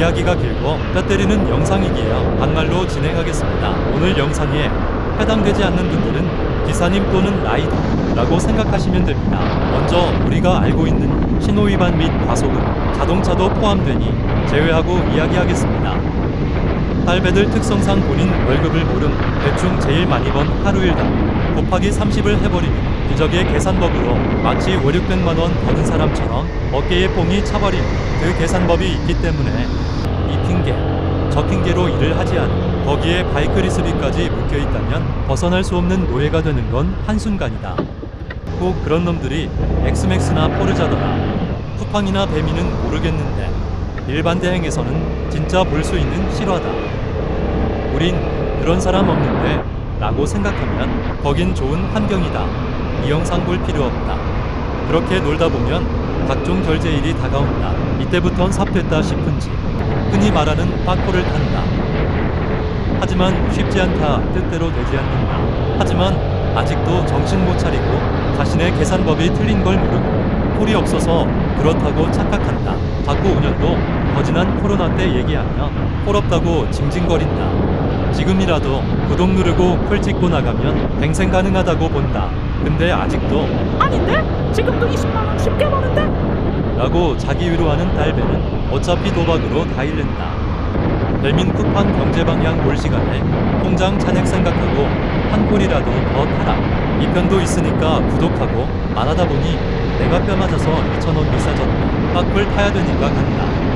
이야기가 길고 뼈 때리는 영상이기에 반말로 진행하겠습니다. 오늘 영상에 해당되지 않는 분들은 기사님 또는 라이더라고 생각하시면 됩니다. 먼저 우리가 알고 있는 신호위반 및 과속은 자동차도 포함되니 제외하고 이야기하겠습니다. 딸배들 특성상 본인 월급을 모름 대충 제일 많이 번 하루 일당 곱하기 30을 해버리면 기적의 계산법으로 마치 5, 600만 원 버는 사람처럼 어깨에 뽕이 차버린 그 계산법이 있기 때문에 이 핑계 저 핑계로 일을 하지 않고 거기에 바이크 리스비까지 묶여 있다면 벗어날 수 없는 노예가 되는 건 한순간이다. 꼭 그런 놈들이 엑스맥스나 포르자더라 쿠팡이나 배미는 모르겠는데 일반 대행에서는 진짜 볼 수 있는 실화다. 우린 그런 사람 없는데 라고 생각하면 거긴 좋은 환경이다. 이 영상 볼 필요 없다. 그렇게 놀다 보면 각종 결제일이 다가온다. 이때부턴 삽됐다 싶은지 흔히 말하는 빠코를 탄다. 하지만 쉽지 않다. 뜻대로 되지 않는다. 하지만 아직도 정신 못 차리고 자신의 계산법이 틀린 걸 모르고 폴이 없어서 그렇다고 착각한다. 자꾸 운영도 거진한 코로나 때 얘기하며 폴 없다고 징징거린다. 지금이라도 구독 누르고 폴 찍고 나가면 뱅생 가능하다고 본다. 근데 아직도 아닌데? 지금도 20만 원 쉽게 버는데? 라고 자기 위로하는 딸배는 어차피 도박으로 다 잃는다. 배민 쿠팡 경제 방향 볼 시간에 통장 잔액 생각하고 한 꼴이라도 더 타라. 이 편도 있으니까 구독하고 안 하다 보니 내가 뼈 맞아서 2,000원 비싸졌다. 빠꿀 타야 되니까 간다.